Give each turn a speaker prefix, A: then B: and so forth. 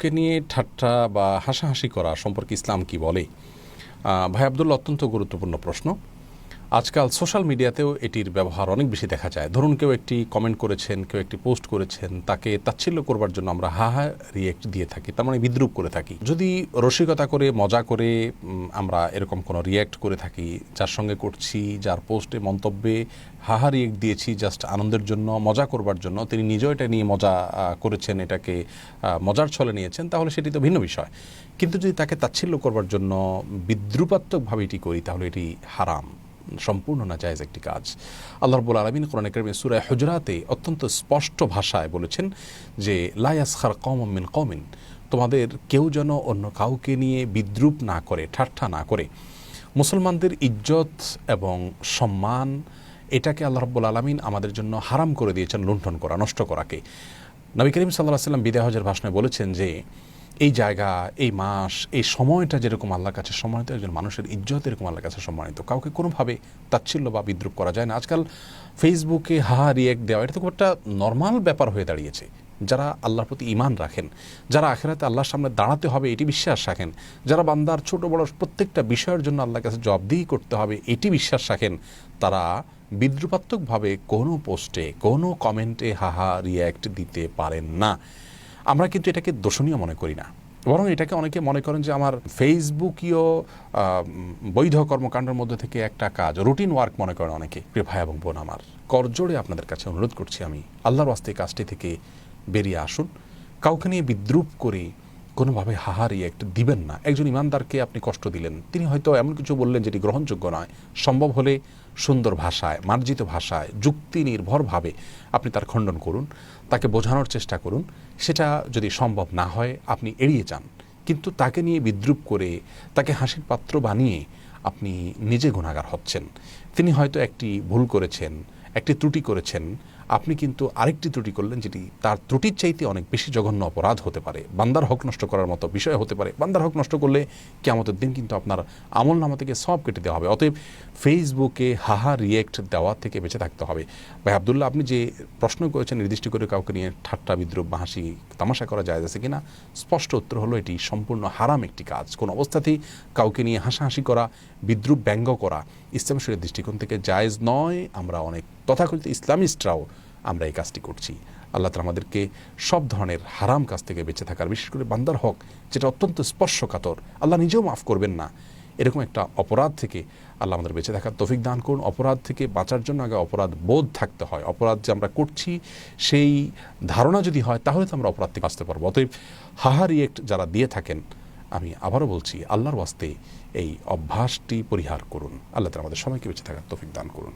A: কে নিয়ে ঠাট্টা বা হাসাহাসি করা সম্পর্কে ইসলাম কি বলে? ভাই আবদুল্লা অত্যন্ত গুরুত্বপূর্ণ প্রশ্ন। আজকাল সোশ্যাল মিডিয়াতেও এটির ব্যবহার অনেক বেশি দেখা যায়। ধরুন কেউ একটি কমেন্ট করেছেন, কেউ একটি পোস্ট করেছেন, তাকে তাচ্ছিল্য করবার জন্য আমরা হা হা রিয়েক্ট দিয়ে থাকি, তার মানে বিদ্রুপ করে থাকি। যদি রসিকতা করে, মজা করে আমরা এরকম কোনো রিয়্যাক্ট করে থাকি, যার সঙ্গে করছি, যার পোস্টে মন্তব্যে হাহা রিয়েক্ট দিয়েছি জাস্ট আনন্দের জন্য, মজা করবার জন্য, তিনি নিজেও এটা নিয়ে মজা করেছেন, এটাকে মজার ছলে নিয়েছেন, তাহলে সেটি তো ভিন্ন বিষয়। কিন্তু যদি তাকে তাচ্ছিল্য করবার জন্য বিদ্রুপাত্মকভাবে এটি করি, তাহলে এটি হারাম। সম্পূর্ণ না জায়েজ একটি কাজ। আল্লাহ রবুল আলমিন কোরআন করিমে সুরায় হুজরাতে অত্যন্ত স্পষ্ট ভাষায় বলেছেন যে লায়াসখার কম মিন কমিন তোমাদের কেউ যেন অন্য কাউকে নিয়ে বিদ্রুপ না করে, ঠাট্টা না করে। মুসলমানদের ইজ্জত এবং সম্মান, এটাকে আল্লাহ রব্বুল আলমিন আমাদের জন্য হারাম করে দিয়েছেন, লুণ্ঠন করা, নষ্ট করাকে। নবী করিম সাল্লাহ সাল্লাম বিদায় হজের ভাষণে বলেছেন যে এই জায়গা, এই মাস, এই সময়টা যেরকম আল্লাহর কাছে সম্মানিত, একজন মানুষের ইজ্জত এরকম আল্লাহর কাছে সম্মানিত। কাউকে কোনোভাবে তাচ্ছিল্য বা বিদ্রুপ করা যায় না। আজকাল ফেসবুকে হাহা রিয়েক্ট দেওয়া, এটা তো খুব একটা নর্মাল ব্যাপার হয়ে দাঁড়িয়েছে। যারা আল্লাহর প্রতি ইমান রাখেন, যারা আখেরাতে আল্লাহর সামনে দাঁড়াতে হবে, এটি বিশ্বাস রাখেন। যারা বান্দার ছোট, বড় প্রত্যেকটা বিষয়ের জন্য আল্লাহর কাছে জবাবদিহি করতে হবে, এটি বিশ্বাস রাখেন। তারা বিদ্রুপাত্মকভাবে কোনো পোস্টে কোনো কমেন্টে হাহা রিয়্যাক্ট দিতে পারেন না। আমরা কিন্তু এটাকে দোষণীয় মনে করি না। বরং এটাকে অনেকে মনে করেন যে আমার ফেসবুকীয় বৈধ কর্মকাণ্ডের মধ্যে থেকে একটা কাজ, রুটিন ওয়ার্ক মনে করেন অনেকে, প্রিয় ভাই এবং বোন আমার। করজোড়ে আপনাদের কাছে অনুরোধ করছি আমি, আল্লাহর এই কাজটি থেকে বেরিয়ে আসুন। কাউকে নিয়ে বিদ্রুপ করে কোনোভাবে হাহারি একটা দিবেন না। একজন ইমানদারকে আপনি কষ্ট দিলেন, তিনি হয়তো এমন কিছু বললেন যেটি গ্রহণযোগ্য নয়। সম্ভব হলে সুন্দর ভাষায়, মার্জিত ভাষায় যুক্তি নির্ভরভাবে আপনি তার খণ্ডন করুন, তাকে বোঝানোর চেষ্টা করুন। সেটা যদি সম্ভব না হয়, আপনি এড়িয়ে যান। কিন্তু তাকে নিয়ে বিদ্রুপ করে, তাকে হাসির পাত্র বানিয়ে আপনি নিজে গুণাগার হচ্ছেন। তিনি হয়তো একটি ভুল করেছেন, একটি ত্রুটি করেছেন আপনি কিন্তু আরেকটি ত্রুটি করলেন যেটি তার ত্রুটির চাইতে অনেক বেশি জঘন্য অপরাধ হতে পারে। বান্দার হক নষ্ট করার মতো বিষয় হতে পারে। বান্দার হক নষ্ট করলে কেমতের দিন কিন্তু আপনার আমল নামা থেকে সব কেটে দেওয়া হবে। অতএব ফেসবুকে হাহা রিয়েক্ট দেওয়া থেকে বেঁচে থাকতে হবে। ভাই আবদুল্লাহ, আপনি যে প্রশ্ন করেছেন নির্দিষ্ট করে কাউকে নিয়ে ঠাট্টা, বিদ্রুপ বা হাসি তামাশা করা যায় আছে কিনা, স্পষ্ট উত্তর হলো এটি সম্পূর্ণ হারাম একটি কাজ। কোন অবস্থাতেই কাউকে নিয়ে হাসাহাসি করা, বিদ্রুপ ব্যঙ্গ করা ইসলাম শরীর দৃষ্টিকোণ থেকে জায়েজ নয়। আমরা অনেক তথাকথিত ইসলামিস্টরাও আমরা এই কাজটি করছি। আল্লাহ তালা আমাদেরকে সব ধরনের হারাম কাজ থেকে বেঁচে থাকার, বিশেষ করে বান্দার হক, যেটা অত্যন্ত স্পর্শকাতর। আল্লাহ নিজেও মাফ করবেন না। এরকম একটা অপরাধ থেকে আল্লাহ আমাদের বেঁচে থাকার তফিক দান করুন। অপরাধ থেকে বাঁচার জন্য আগে অপরাধ বোধ থাকতে হয়। অপরাধ যে আমরা করছি, সেই ধারণা যদি হয়, তাহলে তো আমরা অপরাধ থেকে বাঁচতে পারব। অতএব হাহা রিয়েক্ট যারা দিয়ে থাকেন, আমি আবারও বলছি, আল্লাহর ওয়াস্তে এই অভ্যাসটি পরিহার করুন। আল্লাহ তালা আমাদের সবাইকে বেঁচে থাকার তফিক দান করুন।